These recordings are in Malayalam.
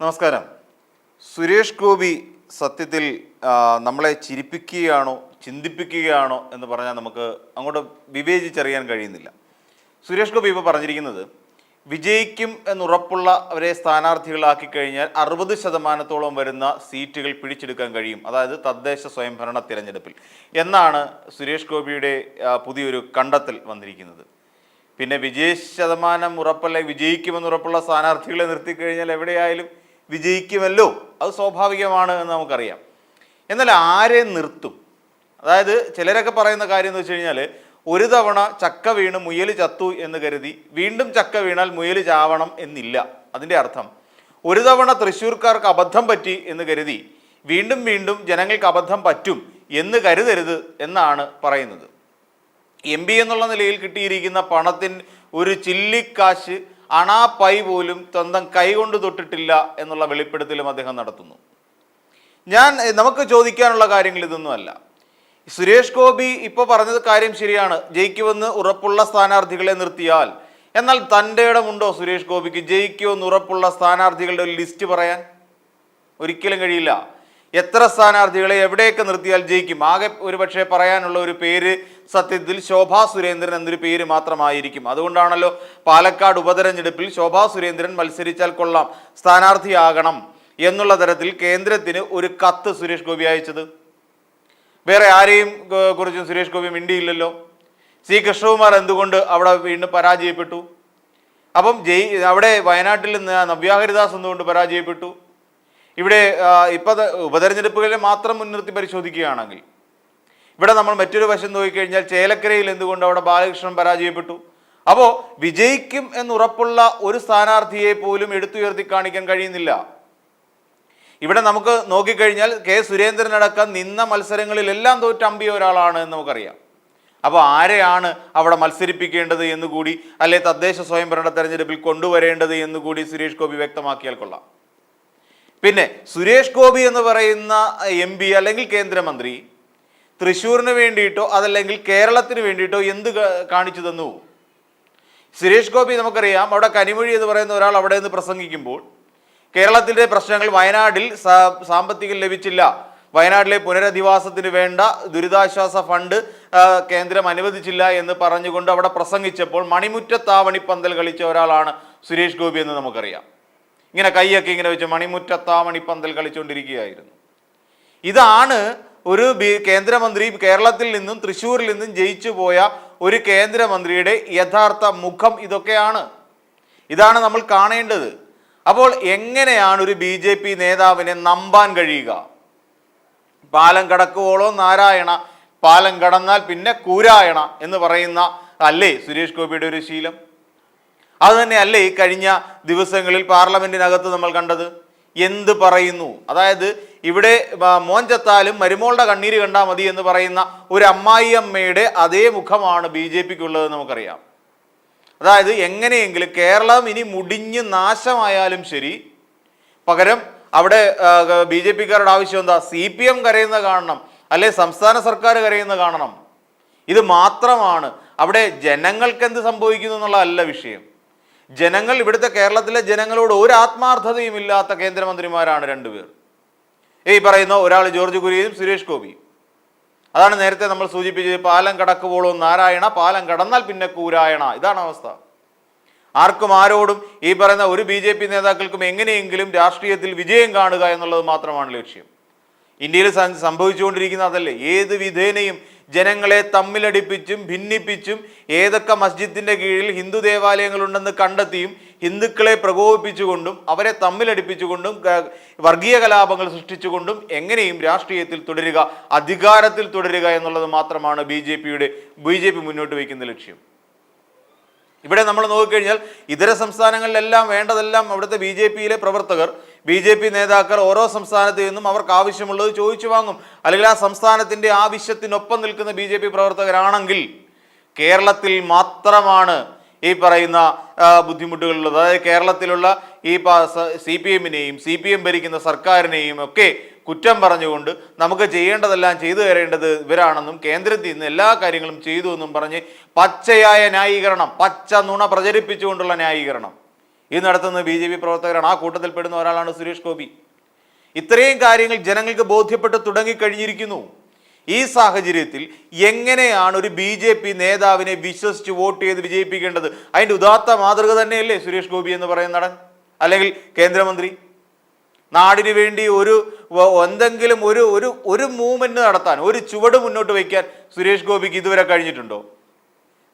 നമസ്കാരം. സുരേഷ് ഗോപി സത്യത്തിൽ നമ്മളെ ചിരിപ്പിക്കുകയാണോ ചിന്തിപ്പിക്കുകയാണോ എന്ന് പറഞ്ഞാൽ നമുക്ക് അങ്ങോട്ട് വിവേചിച്ചറിയാൻ കഴിയുന്നില്ല. സുരേഷ് ഗോപി ഇപ്പോൾ പറഞ്ഞിരിക്കുന്നത് വിജയിക്കും എന്നുറപ്പുള്ള അവരെ സ്ഥാനാർത്ഥികളാക്കി കഴിഞ്ഞാൽ അറുപത് ശതമാനത്തോളം വരുന്ന സീറ്റുകൾ പിടിച്ചെടുക്കാൻ കഴിയും. അതായത് തദ്ദേശ സ്വയംഭരണ തിരഞ്ഞെടുപ്പിൽ. എന്നാണ് സുരേഷ് ഗോപിയുടെ പുതിയൊരു കണ്ടെത്തൽ വന്നിരിക്കുന്നത്. പിന്നെ വിജയ ശതമാനം ഉറപ്പല്ല വിജയിക്കുമെന്ന് ഉറപ്പുള്ള സ്ഥാനാർത്ഥികളെ നിർത്തിക്കഴിഞ്ഞാൽ എവിടെയായാലും വിജയിക്കുമല്ലോ. അത് സ്വാഭാവികമാണ് എന്ന് നമുക്കറിയാം. എന്നാൽ ആരെ നിർത്തും? അതായത് ചിലരൊക്കെ പറയുന്ന കാര്യം എന്ന് വെച്ച് കഴിഞ്ഞാൽ ഒരു തവണ ചക്ക വീണ് മുയൽ ചത്തു എന്ന് കരുതി വീണ്ടും ചക്ക വീണാൽ മുയൽ ചാവണം എന്നില്ല. അതിന്റെ അർത്ഥം ഒരു തവണ തൃശ്ശൂർക്കാർക്ക് അബദ്ധം പറ്റി എന്ന് കരുതി വീണ്ടും വീണ്ടും ജനങ്ങൾക്ക് അബദ്ധം പറ്റും എന്ന് കരുതരുത് എന്നാണ് പറയുന്നത്. എം എന്നുള്ള നിലയിൽ കിട്ടിയിരിക്കുന്ന പണത്തിൻ ഒരു ചില്ലിക്കാശ് അണാ പൈ പോലും സ്വന്തം കൈകൊണ്ട് തൊട്ടിട്ടില്ല എന്നുള്ള വെളിപ്പെടുത്തലും അദ്ദേഹം നടത്തുന്നു. ഞാൻ നമുക്ക് ചോദിക്കാനുള്ള കാര്യങ്ങൾ ഇതൊന്നുമല്ല. സുരേഷ് ഗോപി ഇപ്പോൾ പറഞ്ഞത് കാര്യം ശരിയാണ്. ജയിക്കുമെന്ന് ഉറപ്പുള്ള സ്ഥാനാർത്ഥികളെ നിർത്തിയാൽ. എന്നാൽ തന്റെ ഇടമുണ്ടോ സുരേഷ് ഗോപിക്ക് ജയിക്കുമെന്ന് ഉറപ്പുള്ള സ്ഥാനാർത്ഥികളുടെ ഒരു ലിസ്റ്റ് പറയാൻ? ഒരിക്കലും കഴിയില്ല. എത്ര സ്ഥാനാർത്ഥികളെ എവിടെയൊക്കെ നിർത്തിയാൽ ജയിക്കും? ആകെ ഒരു പക്ഷേ പറയാനുള്ള ഒരു പേര് സത്യത്തിൽ ശോഭാ സുരേന്ദ്രൻ എന്നൊരു പേര് മാത്രമായിരിക്കും. അതുകൊണ്ടാണല്ലോ പാലക്കാട് ഉപതെരഞ്ഞെടുപ്പിൽ ശോഭാ സുരേന്ദ്രൻ മത്സരിച്ചാൽ കൊള്ളാം സ്ഥാനാർത്ഥിയാകണം എന്നുള്ള തരത്തിൽ കേന്ദ്രത്തിന് ഒരു കത്ത് സുരേഷ് ഗോപി അയച്ചത്. വേറെ ആരെയും കുറിച്ചും സുരേഷ് ഗോപി മിണ്ടിയില്ലല്ലോ. സി കൃഷ്ണകുമാർ എന്തുകൊണ്ട് അവിടെ വീണ്ടും പരാജയപ്പെട്ടു? അപ്പം ജയ് അവിടെ വയനാട്ടിൽ നിന്ന് നവ്യാഹരിദാസ് എന്തുകൊണ്ട് പരാജയപ്പെട്ടു? ഇവിടെ ഇപ്പം ഉപതെരഞ്ഞെടുപ്പുകളെ മാത്രം മുൻനിർത്തി പരിശോധിക്കുകയാണെങ്കിൽ ഇവിടെ നമ്മൾ മറ്റൊരു വശം നോക്കിക്കഴിഞ്ഞാൽ ചേലക്കരയിൽ എന്തുകൊണ്ട് അവിടെ ബാലകൃഷ്ണൻ പരാജയപ്പെട്ടു? അപ്പോൾ വിജയിക്കും എന്നുറപ്പുള്ള ഒരു സ്ഥാനാർത്ഥിയെ പോലും എടുത്തുയർത്തി കാണിക്കാൻ കഴിയുന്നില്ല. ഇവിടെ നമുക്ക് നോക്കിക്കഴിഞ്ഞാൽ കെ സുരേന്ദ്രൻ അടക്കം നിന്ന മത്സരങ്ങളിലെല്ലാം തോറ്റമ്പിയ ഒരാളാണ് എന്ന് നമുക്കറിയാം. അപ്പോൾ ആരെയാണ് അവിടെ മത്സരിപ്പിക്കേണ്ടത് എന്ന് കൂടി അല്ലെ തദ്ദേശ സ്വയംഭരണ തെരഞ്ഞെടുപ്പിൽ കൊണ്ടുവരേണ്ടത് എന്ന് കൂടി സുരേഷ് ഗോപി വ്യക്തമാക്കിയാൽ കൊള്ളാം. പിന്നെ സുരേഷ് ഗോപി എന്ന് പറയുന്ന എം അല്ലെങ്കിൽ കേന്ദ്രമന്ത്രി തൃശ്ശൂരിന് വേണ്ടിയിട്ടോ അതല്ലെങ്കിൽ കേരളത്തിന് വേണ്ടിയിട്ടോ എന്ത് കാണിച്ചു തന്നു? സുരേഷ് ഗോപി നമുക്കറിയാം അവിടെ കനിമൊഴി എന്ന് പറയുന്ന ഒരാൾ അവിടെ നിന്ന് പ്രസംഗിക്കുമ്പോൾ കേരളത്തിന്റെ പ്രശ്നങ്ങൾ വയനാട്ടിൽ സാമ്പത്തികം ലഭിച്ചില്ല. വയനാട്ടിലെ പുനരധിവാസത്തിന് വേണ്ട ദുരിതാശ്വാസ ഫണ്ട് കേന്ദ്രം അനുവദിച്ചില്ല എന്ന് പറഞ്ഞുകൊണ്ട് അവിടെ പ്രസംഗിച്ചപ്പോൾ മണിമുറ്റത്താവണി പന്തൽ കളിച്ച ഒരാളാണ് സുരേഷ് ഗോപി എന്ന് നമുക്കറിയാം. ഇങ്ങനെ കൈയൊക്കെ ഇങ്ങനെ വെച്ച് മണിമുറ്റത്താവണി പന്തൽ കളിച്ചുകൊണ്ടിരിക്കുകയായിരുന്നു. ഇതാണ് ഒരു കേന്ദ്രമന്ത്രി കേരളത്തിൽ നിന്നും തൃശ്ശൂരിൽ നിന്നും ജയിച്ചു പോയ ഒരു കേന്ദ്രമന്ത്രിയുടെ യഥാർത്ഥ മുഖം ഇതൊക്കെയാണ്. ഇതാണ് നമ്മൾ കാണേണ്ടത്. അപ്പോൾ എങ്ങനെയാണ് ഒരു ബി ജെ പി നേതാവിനെ നമ്പാൻ കഴിയുക? പാലം കടക്കുവോളോ നാരായണ പാലം കടന്നാൽ പിന്നെ കൂരായണ എന്ന് പറയുന്ന അല്ലേ സുരേഷ് ഗോപിയുടെ ഒരു ശീലം? അതുതന്നെ തന്നെയല്ലേ ഈ കഴിഞ്ഞ ദിവസങ്ങളിൽ പാർലമെന്റിനകത്ത് നമ്മൾ കണ്ടത്? എന്ത് പറയുന്നു? അതായത് ഇവിടെ മോൻ ചത്താലും മരുമോളുടെ കണ്ണീര് കണ്ടാൽ മതി എന്ന് പറയുന്ന ഒരു അമ്മായി അമ്മയുടെ അതേ മുഖമാണ് ബി ജെ പിക്ക് ഉള്ളത് നമുക്കറിയാം. അതായത് എങ്ങനെയെങ്കിലും കേരളം ഇനി മുടിഞ്ഞ് നാശമായാലും ശരി പകരം അവിടെ ബി ജെ പിക്കാരുടെ ആവശ്യം എന്താ? സി പി എം കരയുന്ന കാണണം അല്ലെ സംസ്ഥാന സർക്കാർ കരയുന്ന കാണണം. ഇത് മാത്രമാണ്. അവിടെ ജനങ്ങൾക്ക് എന്ത് സംഭവിക്കുന്നു എന്നുള്ളതല്ല വിഷയം. ജനങ്ങൾ ഇവിടുത്തെ കേരളത്തിലെ ജനങ്ങളോട് ഒരു ആത്മാർത്ഥതയും ഇല്ലാത്ത കേന്ദ്രമന്ത്രിമാരാണ് രണ്ടുപേർ. ഈ പറയുന്ന ഒരാൾ ജോർജ് കുര്യയും സുരേഷ് ഗോപിയും. അതാണ് നേരത്തെ നമ്മൾ സൂചിപ്പിച്ചത് പാലം കടക്കുവോളോ നാരായണ പാലം കടന്നാൽ പിന്നെ കൂരായണ. ഇതാണ് അവസ്ഥ. ആർക്കും ആരോടും ഈ പറയുന്ന ഒരു ബി നേതാക്കൾക്കും എങ്ങനെയെങ്കിലും രാഷ്ട്രീയത്തിൽ വിജയം കാണുക എന്നുള്ളത് മാത്രമാണ് ലക്ഷ്യം. ഇന്ത്യയിൽ സംഭവിച്ചുകൊണ്ടിരിക്കുന്ന അതല്ലേ? ഏത് വിധേനയും ജനങ്ങളെ തമ്മിലടിപ്പിച്ചും ഭിന്നിപ്പിച്ചും ഏതൊക്കെ മസ്ജിദിന്റെ കീഴിൽ ഹിന്ദു ദേവാലയങ്ങളുണ്ടെന്ന് കണ്ടെത്തിയും ഹിന്ദുക്കളെ പ്രകോപിപ്പിച്ചുകൊണ്ടും അവരെ തമ്മിലടിപ്പിച്ചുകൊണ്ടും വർഗീയ കലാപങ്ങൾ സൃഷ്ടിച്ചുകൊണ്ടും എങ്ങനെയും രാഷ്ട്രീയത്തിൽ തുടരുക അധികാരത്തിൽ തുടരുക എന്നുള്ളത് മാത്രമാണ് ബി ജെ പിയുടെ ബി ജെ പി മുന്നോട്ട് വയ്ക്കുന്ന ലക്ഷ്യം. ഇവിടെ നമ്മൾ നോക്കിക്കഴിഞ്ഞാൽ ഇതര സംസ്ഥാനങ്ങളിലെല്ലാം വേണ്ടതെല്ലാം അവിടുത്തെ ബി ജെ പിയിലെ പ്രവർത്തകർ ബി ജെ പി നേതാക്കൾ ഓരോ സംസ്ഥാനത്ത് നിന്നും അവർക്ക് ആവശ്യമുള്ളത് ചോദിച്ചു വാങ്ങും. അല്ലെങ്കിൽ ആ സംസ്ഥാനത്തിന്റെ ആവശ്യത്തിനൊപ്പം നിൽക്കുന്ന ബി ജെ പി പ്രവർത്തകരാണെങ്കിൽ കേരളത്തിൽ മാത്രമാണ് ഈ പറയുന്ന ബുദ്ധിമുട്ടുകളുള്ളത്. അതായത് കേരളത്തിലുള്ള ഈ സി പി എമ്മിനെയും സി പി എം ഭരിക്കുന്ന സർക്കാരിനെയും ഒക്കെ കുറ്റം പറഞ്ഞുകൊണ്ട് നമുക്ക് ചെയ്യേണ്ടതെല്ലാം ചെയ്തു തരേണ്ടത് ഇവരാണെന്നും കേന്ദ്രത്തിൽ നിന്ന് എല്ലാ കാര്യങ്ങളും ചെയ്തു എന്നും പറഞ്ഞ് പച്ചയായ ന്യായീകരണം പച്ച നുണ പ്രചരിപ്പിച്ചുകൊണ്ടുള്ള ന്യായീകരണം. ഇത് നടത്തുന്ന ബി ജെ പി പ്രവർത്തകരാണ്. ആ കൂട്ടത്തിൽ പെടുന്ന ഒരാളാണ് സുരേഷ് ഗോപി. ഇത്രയും കാര്യങ്ങൾ ജനങ്ങൾക്ക് ബോധ്യപ്പെട്ട് തുടങ്ങിക്കഴിഞ്ഞിരിക്കുന്നു. ഈ സാഹചര്യത്തിൽ എങ്ങനെയാണ് ഒരു ബി ജെ പി നേതാവിനെ വിശ്വസിച്ച് വോട്ട് ചെയ്ത് വിജയിപ്പിക്കേണ്ടത്? അതിന്റെ ഉദാത്ത മാതൃക തന്നെയല്ലേ സുരേഷ് ഗോപി എന്ന് പറയുന്ന നടൻ? അല്ലെങ്കിൽ കേന്ദ്രമന്ത്രി? നാടിനു വേണ്ടി ഒരു എന്തെങ്കിലും ഒരു ഒരു ഒരു മൂവ്മെന്റ് നടത്താൻ ഒരു ചുവട് മുന്നോട്ട് വയ്ക്കാൻ സുരേഷ് ഗോപിക്ക് ഇതുവരെ കഴിഞ്ഞിട്ടുണ്ടോ?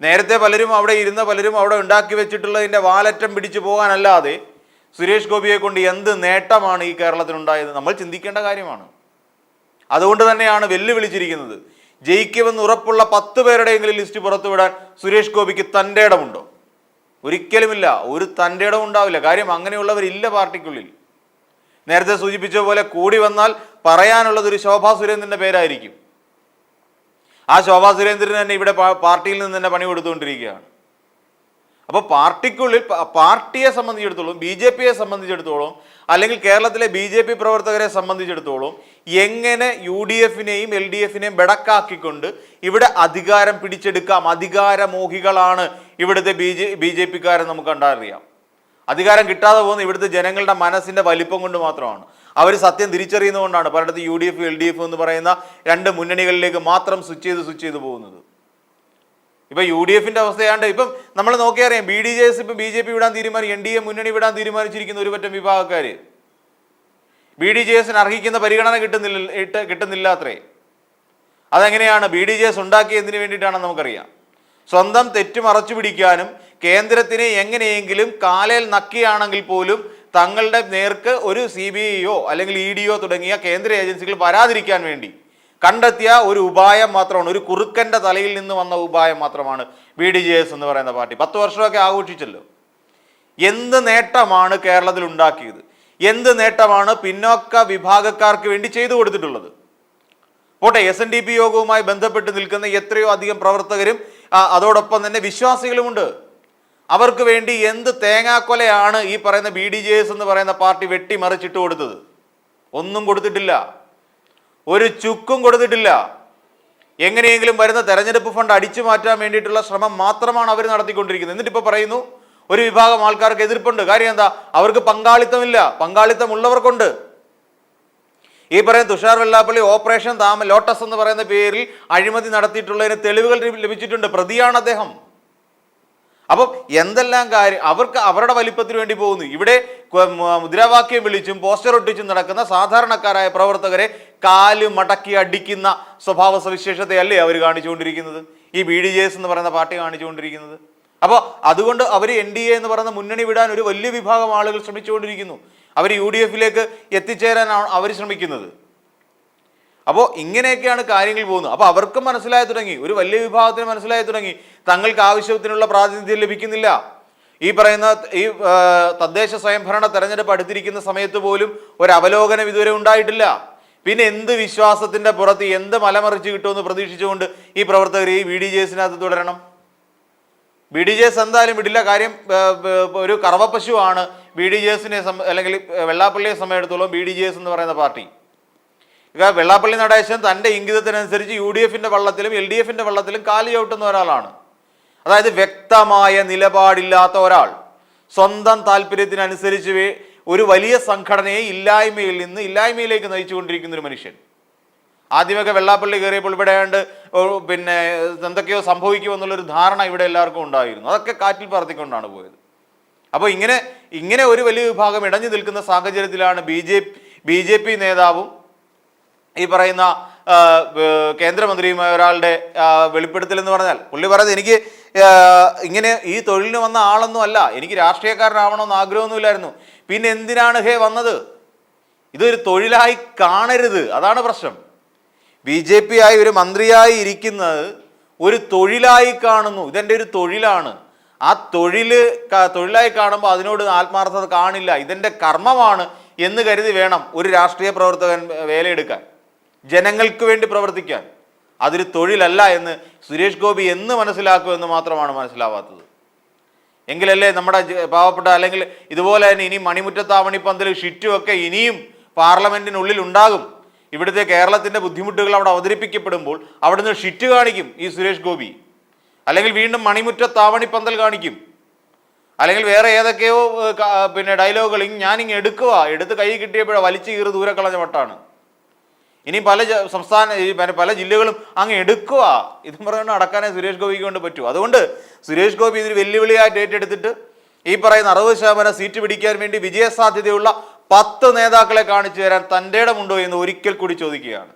നേരത്തെ പലരും അവിടെ ഇരുന്ന പലരും അവിടെ ഉണ്ടാക്കി വെച്ചിട്ടുള്ളതിന്റെ വാലറ്റം പിടിച്ചു പോകാനല്ലാതെ സുരേഷ് ഗോപിയെ കൊണ്ട് എന്ത് നേട്ടമാണ് ഈ കേരളത്തിനുണ്ടായത് നമ്മൾ ചിന്തിക്കേണ്ട കാര്യമാണ്. അതുകൊണ്ട് തന്നെയാണ് വെല്ലുവിളിച്ചിരിക്കുന്നത്. ജയിക്കുമെന്ന് ഉറപ്പുള്ള പത്ത് പേരുടെയെങ്കിലും ലിസ്റ്റ് പുറത്തുവിടാൻ സുരേഷ് ഗോപിക്ക് തന്റെ ഇടമുണ്ടോ? ഒരിക്കലുമില്ല. ഒരു തന്റെ ഇടം ഉണ്ടാവില്ല. കാര്യം അങ്ങനെയുള്ളവരില്ല പാർട്ടിക്കുള്ളിൽ. നേരത്തെ സൂചിപ്പിച്ച പോലെ കൂടി വന്നാൽ പറയാനുള്ളത് ഒരു ശോഭാ സുരേന്ദ്രന്റെ പേരായിരിക്കും. ആ ശോഭാ സുരേന്ദ്രൻ തന്നെ ഇവിടെ പാർട്ടിയിൽ നിന്ന് തന്നെ പണി കൊടുത്തുകൊണ്ടിരിക്കുകയാണ്. അപ്പോൾ പാർട്ടിക്കുള്ളിൽ പാർട്ടിയെ സംബന്ധിച്ചിടത്തോളം ബി ജെ പിയെ സംബന്ധിച്ചിടത്തോളം അല്ലെങ്കിൽ കേരളത്തിലെ ബി ജെ പി പ്രവർത്തകരെ സംബന്ധിച്ചിടത്തോളം എങ്ങനെ യു ഡി എഫിനെയും എൽ ഡി എഫിനെയും ബെടക്കാക്കിക്കൊണ്ട് ഇവിടെ അധികാരം പിടിച്ചെടുക്കാം അധികാരമോഹികളാണ് ഇവിടുത്തെ ബി ജെ ബി ജെ പിക്കാരെ നമുക്ക് കണ്ടറിയാം അധികാരം കിട്ടാതെ പോകുന്ന ഇവിടുത്തെ ജനങ്ങളുടെ മനസ്സിന്റെ വലിപ്പം കൊണ്ട് മാത്രമാണ്. അവർ സത്യം തിരിച്ചറിയുന്നതുകൊണ്ടാണ്. പലയിടത്ത് U D F L D F എന്ന് പറയുന്ന രണ്ട് മുന്നണികളിലേക്ക് മാത്രം സ്വിച്ച് ചെയ്ത് സ്വിച്ച് ചെയ്ത് പോകുന്നത്. ഇപ്പം യു ഡി എഫിന്റെ അവസ്ഥയാണ്ട് ഇപ്പം നമ്മൾ നോക്കിയറിയാം ബി ഡി ജെ എസ് ഇപ്പം ബി ജെ പി വിടാൻ തീരുമാനം എൻ ഡി എ മുന്നണി വിടാൻ തീരുമാനിച്ചിരിക്കുന്ന ഒരു പറ്റം വിഭാഗക്കാർ ബി ഡി ജെ എസിന് അർഹിക്കുന്ന പരിഗണന കിട്ടുന്നില്ല ഇട്ട് കിട്ടുന്നില്ല അത്രേ അതെങ്ങനെയാണ് ബി ഡി ജെ എസ് ഉണ്ടാക്കിയതിന് വേണ്ടിയിട്ടാണെന്ന് നമുക്കറിയാം. സ്വന്തം തെറ്റ് മറച്ചു പിടിക്കാനും കേന്ദ്രത്തിനെ എങ്ങനെയെങ്കിലും കാലേൽ നക്കിയാണെങ്കിൽ പോലും തങ്ങളുടെ നേർക്ക് ഒരു സി ബി ഐയോ അല്ലെങ്കിൽ ഇ ഡിയോ തുടങ്ങിയ കേന്ദ്ര ഏജൻസികൾ വരാതിരിക്കാൻ വേണ്ടി കണ്ടെത്തിയ ഒരു ഉപായം മാത്രമാണ് ഒരു കുറുക്കന്റെ തലയിൽ നിന്ന് വന്ന ഉപായം മാത്രമാണ് ബി ഡി ജെ എസ് എന്ന് പറയുന്ന പാർട്ടി. പത്ത് വർഷമൊക്കെ ആഘോഷിച്ചല്ലോ. എന്ത് നേട്ടമാണ് കേരളത്തിൽ ഉണ്ടാക്കിയത്? എന്ത് നേട്ടമാണ് പിന്നോക്ക വിഭാഗക്കാർക്ക് വേണ്ടി ചെയ്തു കൊടുത്തിട്ടുള്ളത്? പോട്ടെ എസ് എൻ ഡി പി യോഗവുമായി ബന്ധപ്പെട്ട് നിൽക്കുന്ന എത്രയോ അധികം പ്രവർത്തകരും അതോടൊപ്പം തന്നെ വിശ്വാസികളുമുണ്ട്. അവർക്ക് വേണ്ടി എന്ത് തേങ്ങാക്കൊലയാണ് ഈ പറയുന്ന ബി ഡി ജെ എസ് എന്ന് പറയുന്ന പാർട്ടി വെട്ടിമറിച്ചിട്ട് കൊടുത്തത്? ഒന്നും കൊടുത്തിട്ടില്ല. ഒരു ചുക്കും കൊടുത്തിട്ടില്ല. എങ്ങനെയെങ്കിലും വരുന്ന തെരഞ്ഞെടുപ്പ് ഫണ്ട് അടിച്ചു മാറ്റാൻ വേണ്ടിയിട്ടുള്ള ശ്രമം മാത്രമാണ് അവർ നടത്തിക്കൊണ്ടിരിക്കുന്നത്. എന്നിട്ടിപ്പോൾ പറയുന്നു ഒരു വിഭാഗം ആൾക്കാർക്ക് എതിർപ്പുണ്ട്. കാര്യം എന്താ? അവർക്ക് പങ്കാളിത്തമില്ല. പങ്കാളിത്തം ഉള്ളവർക്കുണ്ട് ഈ പറയുന്ന തുഷാർ വെള്ളാപ്പള്ളി ഓപ്പറേഷൻ താമ ലോട്ടസ് എന്ന് പറയുന്ന പേരിൽ അഴിമതി നടത്തിയിട്ടുള്ളതിന് തെളിവുകൾ ലഭിച്ചിട്ടുണ്ട്. പ്രതിയാണ് അദ്ദേഹം. അപ്പം എന്തെല്ലാം കാര്യം അവർക്ക് അവരുടെ വലിപ്പത്തിന് വേണ്ടി പോകുന്നു. ഇവിടെ മുദ്രാവാക്യം വിളിച്ചും പോസ്റ്റർ ഒട്ടിച്ചും നടക്കുന്ന സാധാരണക്കാരായ പ്രവർത്തകരെ കാൽ മടക്കി അടിക്കുന്ന സ്വഭാവ സവിശേഷതയല്ലേ അവർ കാണിച്ചുകൊണ്ടിരിക്കുന്നത്? ഈ ബി ഡി ജെ എസ് എന്ന് പറയുന്ന പാർട്ടി കാണിച്ചുകൊണ്ടിരിക്കുന്നത്. അപ്പോൾ അതുകൊണ്ട് അവർ എൻ ഡി എ എന്ന് പറയുന്ന മുന്നണി വിടാൻ ഒരു വലിയ വിഭാഗം ആളുകൾ ശ്രമിച്ചുകൊണ്ടിരിക്കുന്നു. അവർ യു ഡി എഫിലേക്ക് എത്തിച്ചേരാനാണ് അവർ ശ്രമിക്കുന്നത്. അപ്പോൾ ഇങ്ങനെയൊക്കെയാണ് കാര്യങ്ങൾ പോകുന്നത്. അപ്പോൾ അവർക്കും മനസ്സിലായി തുടങ്ങി. ഒരു വലിയ വിഭാഗത്തിന് മനസ്സിലായി തുടങ്ങി. തങ്ങൾക്ക് ആവശ്യത്തിനുള്ള പ്രാതിനിധ്യം ലഭിക്കുന്നില്ല. ഈ പറയുന്ന ഈ തദ്ദേശ സ്വയംഭരണ തെരഞ്ഞെടുപ്പ് അടുത്തിരിക്കുന്ന സമയത്ത് പോലും ഒരു അവലോകനം ഇതുവരെ ഉണ്ടായിട്ടില്ല. പിന്നെ എന്ത് വിശ്വാസത്തിന്റെ പുറത്ത് എന്ത് മലമറിച്ച് കിട്ടുമെന്ന് പ്രതീക്ഷിച്ചുകൊണ്ട് ഈ പ്രവർത്തകർ ഈ ബി ഡി ജെ എസിനകത്ത് തുടരണം. ബി ഡി ജെ എസ് എന്തായാലും വിടില്ല. കാര്യം ഒരു കറവപ്പശുവാണ് ബി ഡി ജെ എസിനെ അല്ലെങ്കിൽ വെള്ളാപ്പള്ളിയെ സമയത്തോളം ബി ഡി ജെ എസ് എന്ന് പറയുന്ന പാർട്ടി. ഇക വെള്ളാപ്പള്ളി നടേശൻ തന്റെ ഇംഗിതത്തിനനുസരിച്ച് യു ഡി എഫിന്റെ വള്ളത്തിലും എൽ ഡി എഫിന്റെ വള്ളത്തിലും കാലി ചവിട്ടുന്ന ഒരാളാണ്. അതായത് വ്യക്തമായ നിലപാടില്ലാത്ത ഒരാൾ. സ്വന്തം താല്പര്യത്തിനനുസരിച്ച് ഒരു വലിയ സംഘടനയെ ഇല്ലായ്മയിൽ നിന്ന് ഇല്ലായ്മയിലേക്ക് നയിച്ചുകൊണ്ടിരിക്കുന്ന ഒരു മനുഷ്യൻ. ആദ്യമൊക്കെ വെള്ളാപ്പള്ളി കയറിയപ്പോൾ ഇവിടെ ആണ്ട് ഓ, പിന്നെ എന്തൊക്കെയോ സംഭവിക്കുമെന്നുള്ളൊരു ധാരണ ഇവിടെ എല്ലാവർക്കും ഉണ്ടായിരുന്നു. അതൊക്കെ കാറ്റിൽ പറത്തിക്കൊണ്ടാണ് പോയത്. അപ്പോൾ ഇങ്ങനെ ഇങ്ങനെ ഒരു വലിയ വിഭാഗം ഇടഞ്ഞു നിൽക്കുന്ന സാഹചര്യത്തിലാണ് B J B J P നേതാവും ഈ പറയുന്ന കേന്ദ്രമന്ത്രിയുമായ ഒരാളുടെ വെളിപ്പെടുത്തൽ എന്ന് പറഞ്ഞാൽ പുള്ളി പറയുന്നത് എനിക്ക് ഇങ്ങനെ ഈ തൊഴിലിന് വന്ന ആളൊന്നും അല്ല. എനിക്ക് രാഷ്ട്രീയക്കാരനാവണമെന്ന് ആഗ്രഹമൊന്നുമില്ലായിരുന്നു. പിന്നെ എന്തിനാണ് ഹേ വന്നത്? ഇതൊരു തൊഴിലായി കാണരുത്. അതാണ് പ്രശ്നം. ബി ജെ പി ആയി ഒരു മന്ത്രിയായി ഇരിക്കുന്നത് ഒരു തൊഴിലായി കാണുന്നു. ഇതെന്റെ ഒരു തൊഴിലാണ്. ആ തൊഴിൽ തൊഴിലായി കാണുമ്പോൾ അതിനോട് ആത്മാർത്ഥത കാണില്ല. ഇതെന്റെ കർമ്മമാണ് എന്ന് കരുതി വേണം ഒരു രാഷ്ട്രീയ പ്രവർത്തകൻ വേലയെടുക്കാൻ. ജനങ്ങൾക്ക് വേണ്ടി പ്രവർത്തിക്കാൻ. അതൊരു തൊഴിലല്ല എന്ന് സുരേഷ് ഗോപി എന്ന് മനസ്സിലാക്കുമെന്ന് മാത്രമാണ് മനസ്സിലാവാത്തത്. എങ്കിലല്ലേ നമ്മുടെ പാവപ്പെട്ട അല്ലെങ്കിൽ ഇതുപോലെ തന്നെ ഇനി മണിമുറ്റത്താവണിപ്പന്തൽ പന്തൽ ഒക്കെ ഇനിയും പാർലമെന്റിനുള്ളിൽ ഉണ്ടാകും. ഇവിടുത്തെ കേരളത്തിന്റെ ബുദ്ധിമുട്ടുകൾ അവിടെ അവതരിപ്പിക്കപ്പെടുമ്പോൾ അവിടുന്ന് ഷിറ്റ് കാണിക്കും ഈ സുരേഷ് ഗോപി. അല്ലെങ്കിൽ വീണ്ടും മണിമുറ്റത്താവണിപ്പന്തൽ കാണിക്കും. അല്ലെങ്കിൽ വേറെ ഏതൊക്കെയോ പിന്നെ ഡയലോഗുകൾ ഞാൻ ഇങ്ങനെ എടുക്കുക എടുത്ത് കൈ കിട്ടിയപ്പോഴാണ് വലിച്ചു കീറി ദൂരെ കളഞ്ഞ മട്ടാണ് ഇനി പല സംസ്ഥാന പല ജില്ലകളും അങ്ങ് എടുക്കുക ഇതും പറഞ്ഞുകൊണ്ട് അടക്കാനേ സുരേഷ് ഗോപിക്ക് കൊണ്ട് പറ്റൂ. അതുകൊണ്ട് സുരേഷ് ഗോപി ഇതിന് വെല്ലുവിളിയായിട്ട് ഏറ്റെടുത്തിട്ട് ഈ പറയുന്ന അറുപത് ശതമാനം സീറ്റ് പിടിക്കാൻ വേണ്ടി വിജയസാധ്യതയുള്ള പത്ത് നേതാക്കളെ കാണിച്ചു തരാൻ തന്റെ ഇടമുണ്ടോ എന്ന് ഒരിക്കൽ കൂടി ചോദിക്കുകയാണ്.